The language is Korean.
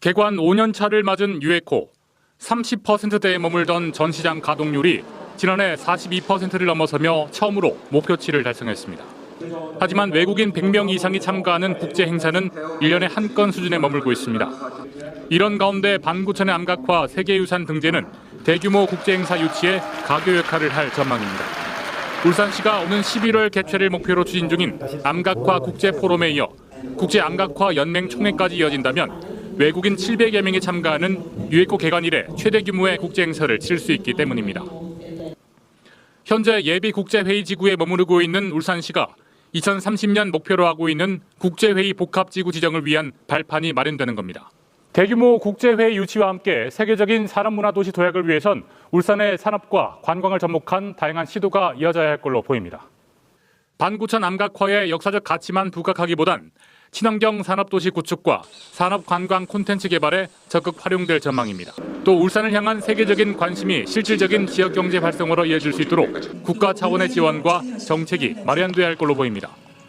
개관 5년 차를 맞은 유에코 30%대에 머물던 전시장 가동률이 지난해 42%를 넘어서며 처음으로 목표치를 달성했습니다. 하지만 외국인 100명 이상이 참가하는 국제 행사는 1년에 한 건 수준에 머물고 있습니다. 이런 가운데 반구천의 암각화 세계유산 등재는 대규모 국제 행사 유치에 가교 역할을 할 전망입니다. 울산시가 오는 11월 개최를 목표로 추진 중인 암각화 국제 포럼에 이어 국제 암각화 연맹 총회까지 이어진다면 외국인 700여 명이 참가하는 유에코 개관 이래 최대 규모의 국제 행사를 치를 수 있기 때문입니다. 현재 예비 국제회의 지구에 머무르고 있는 울산시가 2030년 목표로 하고 있는 국제회의 복합지구 지정을 위한 발판이 마련되는 겁니다. 대규모 국제회의 유치와 함께 세계적인 산업문화도시 도약을 위해선 울산의 산업과 관광을 접목한 다양한 시도가 이어져야 할 걸로 보입니다. 반구천 암각화의 역사적 가치만 부각하기보단 친환경 산업도시 구축과 산업관광 콘텐츠 개발에 적극 활용될 전망입니다. 또 울산을 향한 세계적인 관심이 실질적인 지역경제 활성화로 이어질 수 있도록 국가 차원의 지원과 정책이 마련돼야 할 걸로 보입니다.